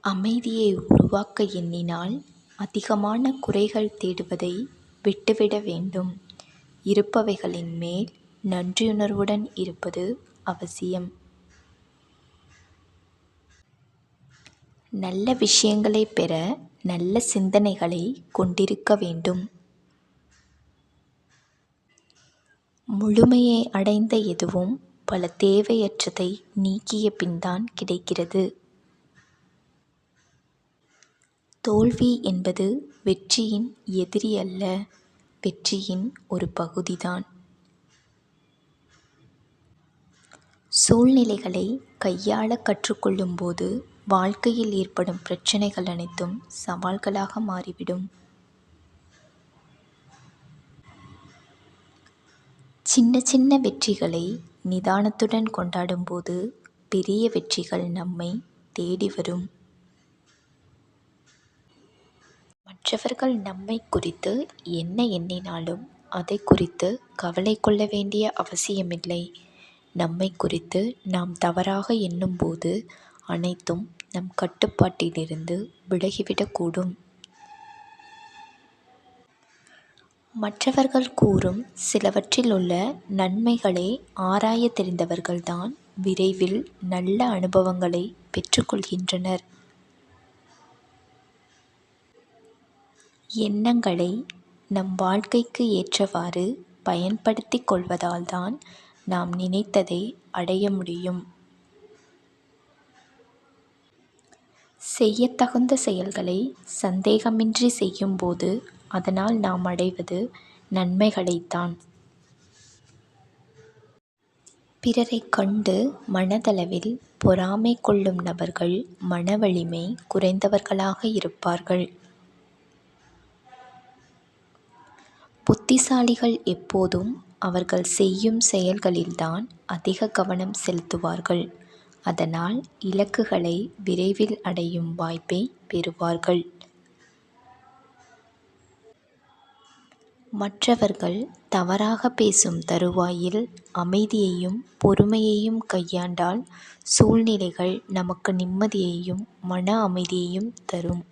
அமைதியை உருவாக்க எண்ணினால் அதிகமான குறைகள் தேடுவதை விட்டுவிட வேண்டும். இருப்பவைகளின் மேல் நன்றியுணர்வுடன் இருப்பது அவசியம். நல்ல விஷயங்களைப் பெற நல்ல சிந்தனைகளை கொண்டிருக்க வேண்டும். முழுமையை அடைந்த எதுவும் பல தேவையற்றதை நீக்கிய பின்தான் கிடைக்கிறது. தோல்வி என்பது வெற்றியின் எதிரி அல்ல வெற்றியின் ஒரு பகுதிதான். சூழ்நிலைகளை கையாள கற்றுக்கொள்ளும்போது வாழ்க்கையில் ஏற்படும் பிரச்சனைகள் அனைத்தும் சவால்களாக மாறிவிடும். சின்ன சின்ன வெற்றிகளை நிதானத்துடன் கொண்டாடும்போது பெரிய வெற்றிகள் நம்மை தேடி வரும். மற்றவர்கள் நம்மை குறித்து என்ன எண்ணினாலும் அதை குறித்து கவலை கொள்ள வேண்டிய அவசியமில்லை. நம்மை குறித்து நாம் தவறாக எண்ணும்போது அனைத்தும் நம் கட்டுப்பாட்டிலிருந்து விலகிவிடக்கூடும். மற்றவர்கள் கூறும் சிலவற்றில் உள்ள நன்மைகளை ஆராய தெரிந்தவர்கள்தான் விரைவில் நல்ல அனுபவங்களை பெற்றுக்கொள்கின்றனர் எண்ணங்களை நம் வாழ்க்கைக்கு ஏற்றவாறு பயன்படுத்திக் கொள்வதால்தான் நாம் நினைத்ததை அடைய முடியும். செய்யத் தகுந்த சந்தேகமின்றி செய்யும்போது அதனால் நாம் அடைவது நன்மைகளைத்தான். பிறரைக் கண்டு மனதளவில் பொறாமை கொள்ளும் நபர்கள் மனவலிமை குறைந்தவர்களாக இருப்பார்கள். புத்திசாலிகள் எப்போதும் அவர்கள் செய்யும் செயல்களில்தான் அதிக கவனம் செலுத்துவார்கள். அதனால் இலக்குகளை விரைவில் அடையும் வாய்ப்பைப் பெறுவார்கள். மற்றவர்கள் தவறாக பேசும் தருவாயில் அமைதியையும் பொறுமையையும் கையாண்டால் சூழ்நிலைகள் நமக்கு நிம்மதியையும் மன அமைதியையும் தரும்.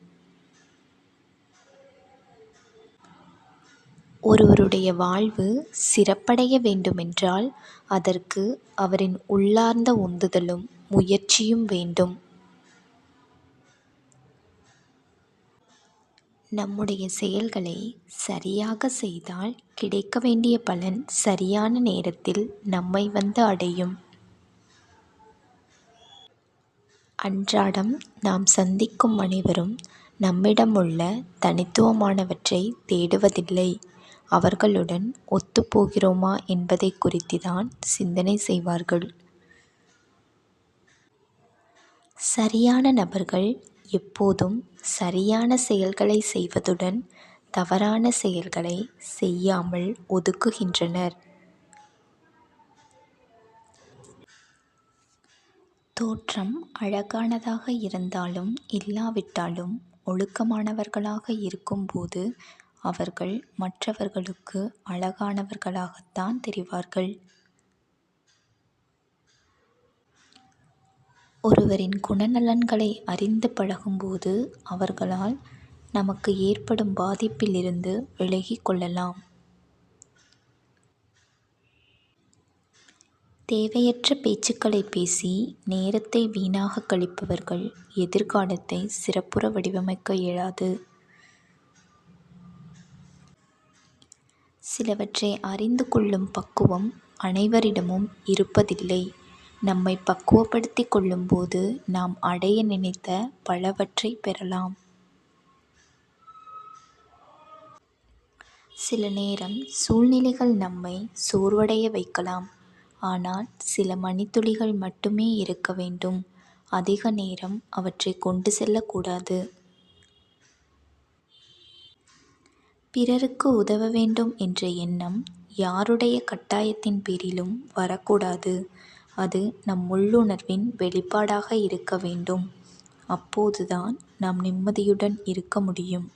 ஒருவருடைய வாழ்வு சிறப்படைய வேண்டுமென்றால் அதற்கு அவரின் உள்ளார்ந்த உந்துதலும் முயற்சியும் வேண்டும். நம்முடைய செயல்களை சரியாக செய்தால் கிடைக்க வேண்டிய பலன் சரியான நேரத்தில் நம்மை வந்து அடையும். அன்றாடம் நாம் சந்திக்கும் அனைவரும் நம்மிடமுள்ள தனித்துவமானவற்றைத் தேடுவதில்லை அவர்களுடன் ஒத்துப்போகிறோமா என்பதை என்பதைக் குறித்துத்தான் சிந்தனை செய்வார்கள். சரியான நபர்கள் எப்போதும் சரியான செயல்களைச் செய்வதுடன் தவறான செயல்களைச் செய்யாமல் ஒதுக்குகின்றனர். தோற்றம் அழகானதாக இருந்தாலும் இல்லாவிட்டாலும் ஒழுக்கமானவர்களாக இருக்கும்போது அவர்கள் மற்றவர்களுக்கு அழகானவர்களாகத்தான் தெரிவார்கள். ஒருவரின் குணநலன்களை அறிந்து பழகும்போது அவர்களால் நமக்கு ஏற்படும் பாதிப்பிலிருந்து விலகிக் கொள்ளலாம். தேவையற்ற பேச்சுக்களைப் பேசி நேரத்தை வீணாகக் கழிப்பவர்கள் எதிர்காலத்தை சிறப்புற வடிவமைக்க இயலாது. சிலவற்றை அறிந்து கொள்ளும் பக்குவம் அனைவரிடமும் இருப்பதில்லை. நம்மைப் பக்குவப்படுத்திக் கொள்ளும்போது நாம் அடைய நினைத்த பலவற்றைப் பெறலாம். சில நேரம் சூழ்நிலைகள் நம்மை சோர்வடைய வைக்கலாம். ஆனால் சில மணித்துளிகள் மட்டுமே இருக்க வேண்டும் அதிக நேரம் அவற்றைக் கொண்டு செல்லக்கூடாது பிறருக்கு உதவ வேண்டும் என்ற எண்ணம் யாருடைய கட்டாயத்தின் பேரிலும் வரக்கூடாது. அது நம் உள்ளுணர்வின் வெளிப்பாடாக இருக்க வேண்டும். அப்போதுதான் நாம் நிம்மதியுடன் இருக்க முடியும்.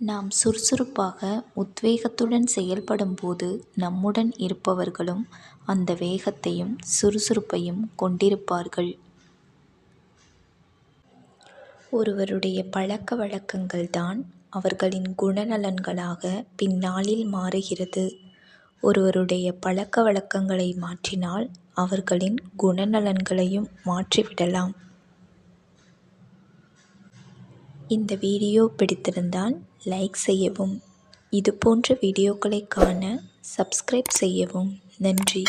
நாம் சுறுசுறுப்பாக உத்வேகத்துடன் செயல்படும்போது நம்முடன் இருப்பவர்களும் அந்த வேகத்தையும் சுறுசுறுப்பையும் கொண்டிருப்பார்கள் ஒருவருடைய பழக்க வழக்கங்கள்தான் அவர்களின் குணநலன்களாக பின்னாளில் மாறுகிறது. ஒருவருடைய பழக்க வழக்கங்களை மாற்றினால் அவர்களின் குணநலன்களையும் மாற்றிவிடலாம். இந்த வீடியோ பிடித்திருந்தால் லைக் செய்யவும் இதுபோன்ற வீடியோக்களை காண சப்ஸ்கிரைப் செய்யவும். நன்றி.